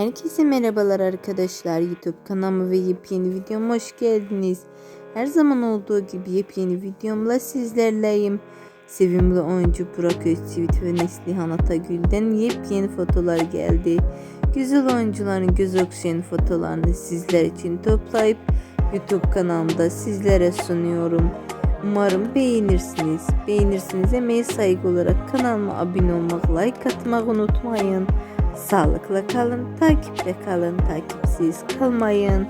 Herkese merhabalar arkadaşlar. YouTube kanalıma ve yepyeni videoma hoş geldiniz. Her zaman olduğu gibi yepyeni videomla sizlerleyim. Sevimli oyuncu Burak Özçivit ve Neslihan Atagül'den yepyeni fotolar geldi. Güzel oyuncuların göz okşayan fotolarını sizler için toplayıp YouTube kanalımda sizlere sunuyorum. Umarım beğenirsiniz. Beğenirsiniz emeğe saygı olarak kanalıma abone olmak, like atmayı unutmayın. Sağlıkla kalın, takipte kalın, takipsiz kalmayın.